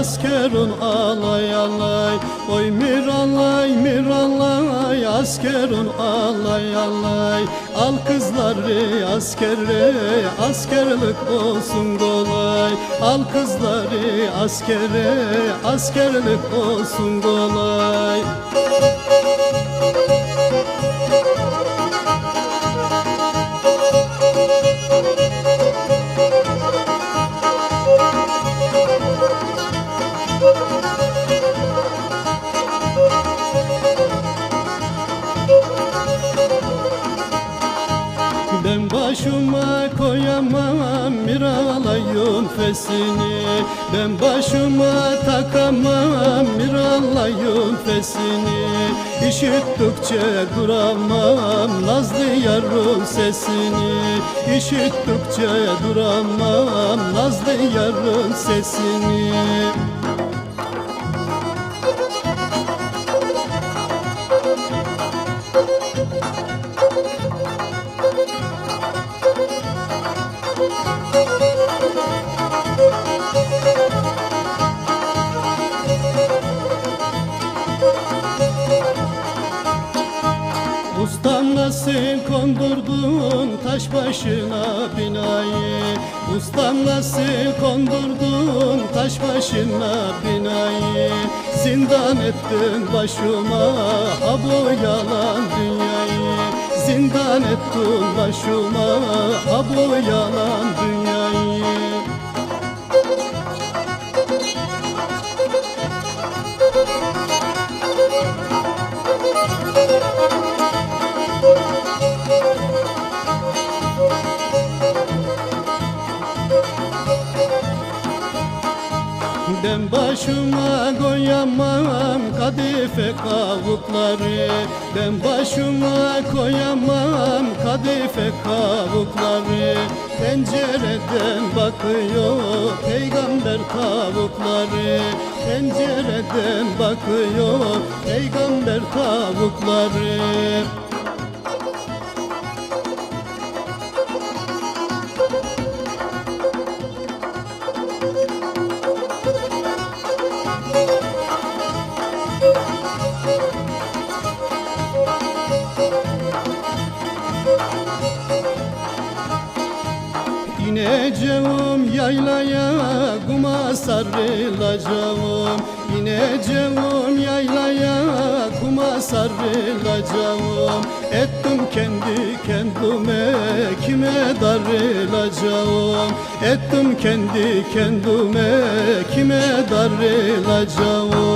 askerun alay alay. Oy miralay miralay askerun alay alay. Al kızları askere askerlik olsun kolay. Al kızları askere askerlik olsun kolay başıma koyamam miralayın fesini. Ben başıma takamam miralayın fesini. İşittikçe duramam nazlı yarın sesini. İşittikçe duramam nazlı yarın sesini Ustam nasıl kondurdun taş başına binayı. Ustam nasıl kondurdun taş başına binayı. Zindan ettin başıma ha bu yalan dünyayı. Zindan ettin başıma ha bu yalan dünyayı Ben başıma koyamam kadife kavukları. Ben başıma koyamam kadife kavukları. Pencereden bakıyor peygamber tavukları Pencereden bakıyor peygamber tavukları İneceğim yaylaya kuma sarılacağım. İneceğim yaylaya kuma sarılacağım. Ettim kendi kendime kime darılacağım? Ettim kendi kendime kime darılacağım